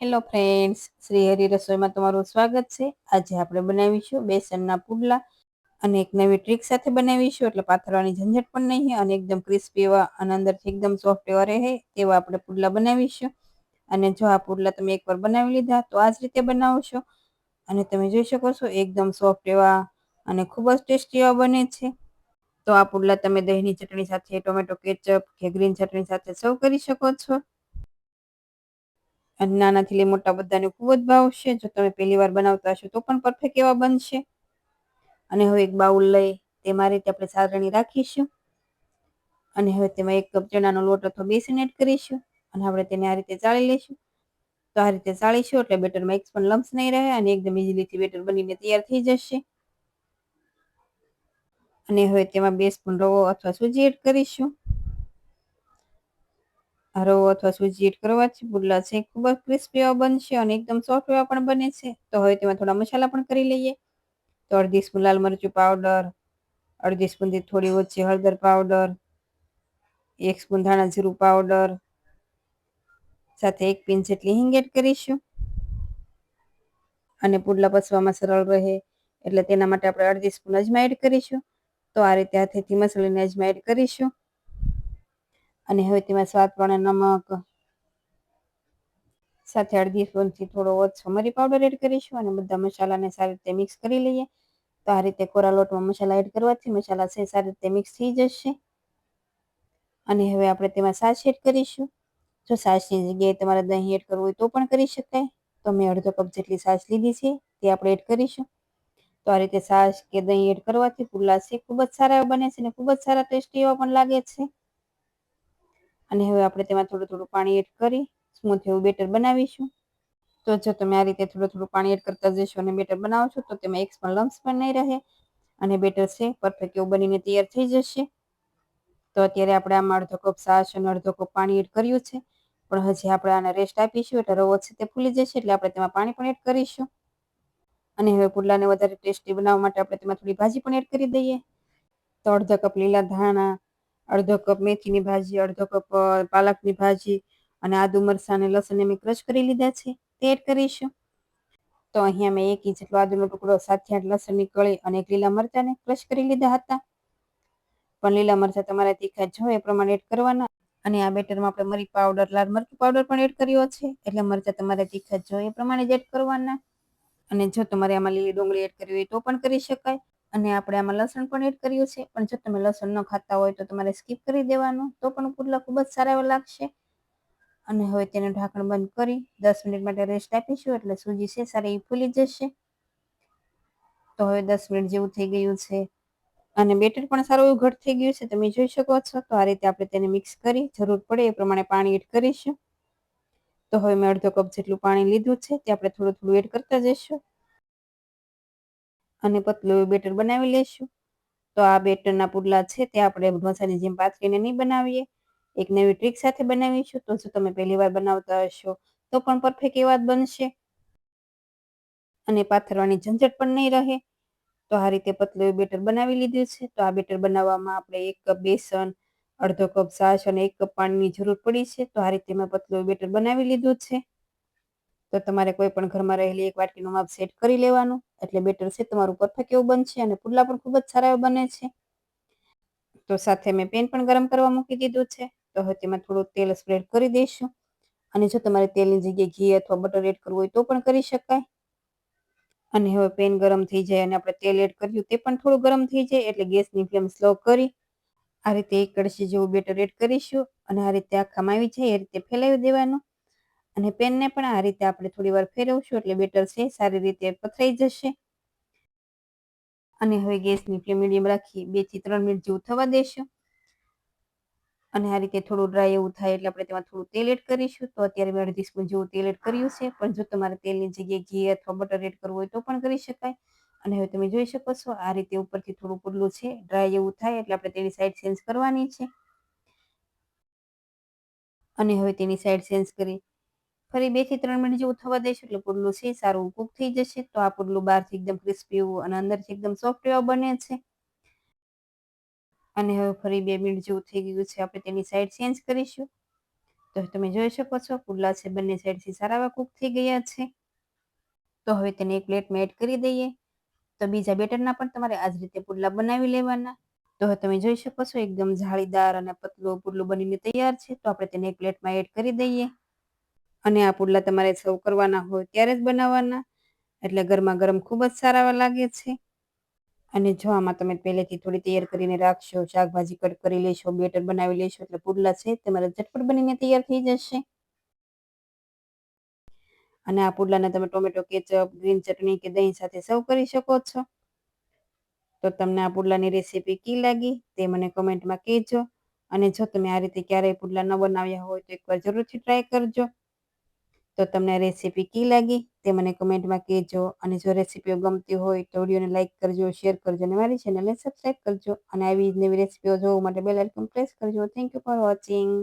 Hello friends Shri Hari રસોઈમાં તમારું સ્વાગત છે. આજે આપણે બનાવીશું બેસનના પુડલા અને એક નવી ટ્રીક સાથે બનાવીશું. એટલે પાથરવાની ઝંઝટ પણ નહીં અને એકદમ ક્રિસ્પી એવા અને અંદરથી એકદમ સોફ્ટ એવા રહે તેવા આપણે પુડલા બનાવીશું. અને જો આ પુડલા તમે એકવાર બનાવી લીધા તો આ જ રીતે બનાવશો. અને તમે જોઈ શકો છો એકદમ સોફ્ટ એવા અને ખૂબ જ ટેસ્ટી એવા બને છે. તો આ પુડલા તમે દહીંની ચટણી સાથે, ટોમેટો, કેચઅપ કે ગ્રીન ચટણી સાથે સર્વ કરી શકો છો. નાનાથી લઈ મોટા બધાને ખૂબ જ ભાવશે જો તમે પહેલી વાર બનાવતા હશો તો પણ પરફેક્ટ એવા બનશે. અને હવે એક બાઉલ લઈ તેમાં રીતે આપણે સારણી રાખીશું. અને હવે તેમાં એક કપ ચણાનો લોટ અથવા બેસીને એડ કરીશું અને આપણે તેને આ રીતે ચાળી લઈશું. તો આ રીતે ચાળીશું એટલે બેટરમાં એક પણ લમ્સ નહીં રહે અને એકદમ ઇઝીલીથી બેટર બનીને તૈયાર થઈ જશે. અને હવે તેમાં બે સ્પૂન રવો અથવા સૂજી એડ કરીશું. રવો અથવા સૂજી એડ કરવાથી પુડલા છે ખૂબ જ ક્રિસ્પી એવા બનશે અને એકદમ સોફ્ટ એવા પણ બને છે. તો હવે તેમાં થોડા મસાલા પણ કરી લઈએ. તો અડધી સ્પૂન લાલ મરચું પાવડર અડધી સ્પૂનથી થોડી ઓછી હળદર પાવડર એક સ્પૂન ધાણા જીરું પાવડર સાથે એક પિંચ જેટલી હિંગ એડ કરીશું. અને પુડલા પસવામાં સરળ રહે એટલે તેના માટે આપણે અડધી સ્પૂન અજમા એડ કરીશું. તો આ રીતે હાથેથી મસળીને અજમા એડ કરીશું. અને હવે તેમાં સ્વાદ પ્રમાણે નમક સાથે અડધી સ્પૂનથી થોડો ઓછો મરી પાવડર એડ કરીશું અને બધા મસાલાને સારી રીતે મિક્સ કરી લઈએ. તો આ રીતે કોરા લોટમાં મસાલા એડ કરવાથી મસાલા છે સારી રીતે મિક્સ થઈ જશે. અને હવે આપણે તેમાં સાસ એડ કરીશું. જો સાસની જગ્યાએ તમારે દહીં એડ કરવું હોય તો પણ કરી શકાય. તો મેં અડધો કપ જેટલી સાસ લીધી છે તે આપણે એડ કરીશું. તો આ રીતે સાસ કે દહીં એડ કરવાથી પુલાવ છે ખૂબ જ સારા બને છે અને ખૂબ જ સારા ટેસ્ટી એવા પણ લાગે છે. અને હવે આપણે તેમાં થોડું થોડું પાણી એડ કરી સ્મૂથ એવું બેટર બનાવીશું. તો જો તમે આ રીતે થોડું થોડું પાણી એડ કરતા જશો અને બેટર બનાવો છો, તો તેમાં એક પણ લમ્સ પણ નહીં રહે અને બેટર છે પરફેક્ટ એવું બનીને તૈયાર થઈ જશે. તો અત્યારે આપણે આમાં અડધો કપ છાશ અને અડધો કપ પાણી એડ કર્યું છે. પણ હજી આપણે આને રેસ્ટ આપીશું, એટલે રવો છે તે ફૂલી જશે, એટલે આપણે તેમાં પાણી પણ એડ કરીશું. અને હવે પુડલાને વધારે ટેસ્ટી બનાવવા માટે આપણે તેમાં થોડી ભાજી પણ એડ કરી દઈએ. તો અડધો કપ લીલા ધાણા અડધો કપ મેથીની ભાજી, અડધો કપ પાલકની ભાજી અને આદુ મરચાં અને લસણને મેં ક્રશ કરી લીધા છે તે એડ કરીશું. તો અહીંયા મેં એક ઇંચ જેટલો આદુનો ટુકડો સાથે આઠ લસણની કળી અને એક લીલા મરચાંને ક્રશ કરી લીધા હતા. પણ લીલા મરચાં તમારા તીખા જો એ પ્રમાણે એડ કરવાના. અને આ બેટરમાં આપણે મરી પાવડર, લાલ મરચું પાવડર પણ એડ કર્યો છે, એટલે મરચાં તમારે તીખા જો એ પ્રમાણે જ એડ કરવાના. અને જો તમારે આમાં લીલી ડુંગળી એડ કરવી હોય તો પણ કરી શકાય. અને આપણે આમાં લસણ પણ એડ કર્યું છે. પણ જો તમે લસણ ન ખાતા હોય તો તમારે સ્કીપ કરી દેવાનું. તો પણ પુડલા ખૂબ જ સારા એવા લાગશે. અને હવે તેને ઢાંકણ બંધ કરી દસ મિનિટ માટે રેસ્ટ આપીશું. એટલે સૂજી છે, સારી ફૂલી જશે. તો હવે દસ મિનિટ જેવું થઈ ગયું છે. અને બેટર પણ સારું એવું ઘટ થઈ ગયું છે. તમે જોઈ શકો છો. તો આ રીતે આપણે તેને મિક્સ કરી, જરૂર પડે એ પ્રમાણે પાણી એડ કરીશું. તો હવે મેં અડધો કપ જેટલું પાણી લીધું છે. તે આપણે થોડું થોડું એડ કરતા જઈશું. અને પતલું એવું બેટર બનાવી લઈશું તો આ બેટરના પુડલા છે તે આપણે ઢોસાની જેમ પાથરીને નહીં બનાવીએ, એક નવી ટ્રીક સાથે બનાવીશું. તો જો તમે પહેલી વાર બનાવતા હશો, તો પણ પરફેક્ટ એવા જ બનશે. અને પાથરવાની ઝંઝટ પણ નહીં રહે. તો આ રીતે પતલું એવું બેટર બનાવી લીધું છે. તો આ બેટર બનાવવામાં આપણે એક કપ બેસન, અડધો કપ છાશ અને એક કપ પાણીની જરૂર પડી છે. તો આ રીતે મેં પતલું બેટર બનાવી લીધું છે. તો તમારે કોઈ પણ ઘરમાં રહેલી એક વાટકીનું માપ સેટ કરી લેવાનું. એટલે બેટર છે તમારું પરફેક્ટ એવું બનશે અને પુડલા પણ ખૂબ જ સારા એવા બને છે. તો સાથે મેં પેન પણ ગરમ કરવા મૂકી દીધું છે. તો હવે તેમાં થોડું તેલ સ્પ્રેડ કરી દઈશું. અને જો તમારે તેલની જગ્યાએ ઘી અથવા બટર એડ કરવું હોય તો પણ કરી શકાય. અને હવે પેન ગરમ થઈ જાય અને આપણે તેલ એડ કર્યું તે પણ થોડું ગરમ થઈ જાય એટલે ગેસની ફ્લેમ સ્લો કરી આ રીતે એક કડશી જેવું બેટર એડ કરીશું અને આ રીતે આખામાં આવી જાય એ રીતે ફેલાવી દેવાનું. અને પેનને પણ આ રીતે આપણે થોડી વાર ફેરવશું એટલે બેટર છે, સારી રીતે પથરાઈ જશે. અને હવે ગેસની ફ્લેમ મીડિયમ રાખી બેથી ત્રણ મિનિટ જેવું થવા દેશું. અને આ રીતે થોડું ડ્રાય એવું થાય એટલે આપણે તેમાં થોડું તેલ એડ કરીશું. તો અત્યારે મેં અડધી સ્પૂન જેવું તેલ એડ કર્યું છે, પણ જો તમારે તેલની જગ્યાએ ઘી અથવા બટર એડ કરવું હોય તો પણ કરી શકાય. અને હવે તમે જોઈ શકો છો આ રીતે ઉપરથી થોડું પુડલું છે, ડ્રાય એવું થાય એટલે આપણે તેની સાઈડ ચેન્જ કરવાની છે. અને હવે તેની સાઈડ ચેન્જ કરી ફરી બેથી ત્રણ મિનિટ જેવું થવા દઈશું એટલે પુડલું છે, સારું કૂક થઈ જશે, તો આ પુડલું બહારથી એકદમ ક્રિસ્પી અને અંદરથી એકદમ સોફ્ટ એવા બને છે. અને હવે ફરી બે મિનિટ જેવું થઈ ગયું છે, આપણે તેની સાઈડ ચેન્જ કરીશું. તો તમે જોઈ શકો છો, પુડલા છે, બંને સાઈડથી સારા એવા કૂક થઈ ગયા છે. તો હવે તેને એક પ્લેટમાં એડ કરી દઈએ. તો બીજા બેટરના પણ તમારે આ જ રીતે પુડલા બનાવી લેવાના. તો હવે તમે જોઈ શકો છો, એકદમ જાળીદાર અને પતલું પુડલું બનીને તૈયાર છે, તો આપણે તેને એક પ્લેટમાં એડ કરી દઈએ. અને આ પુડલા તમારે સર્વ કરવાના હોય ત્યારે જ બનાવવાના. એટલે ગરમા ગરમ ખૂબ જ સારા લાગે છે. અને જો આમાં તમે પહેલેથી થોડી તૈયાર કરીને રાખશો, શાકભાજી કટ કરી લેશો, બેટર બનાવી લેશો, એટલે પુડલા છે તમારા ઝટપટ બનીને તૈયાર થઈ જશે. અને આ પુડલાને તમે ટોમેટો, કેચઅપ, ગ્રીન ચટણી કે દહીં સાથે સર્વ કરી શકો છો. તો તમને આ પુડલાની રેસીપી કી લાગી તે મને કમેન્ટમાં કહેજો. અને જો તમે આ રીતે ક્યારેય પુડલા ન બનાવ્યા હોય તો એકવાર જરૂરથી ટ્રાય કરજો. તો તમને રેસીપી કી લાગી? તે મને કમેન્ટમાં કહેજો. અને જો રેસીપીઓ ગમતી હોય તો વિડીયોને લાઇક કરજો, શેર કરજો અને મારી ચેનલને સબસ્ક્રાઈબ કરજો. અને આવી જ નવી રેસીપીઓ જોવા માટે બેલ આઇકન પ્રેસ કરજો. Thank you for watching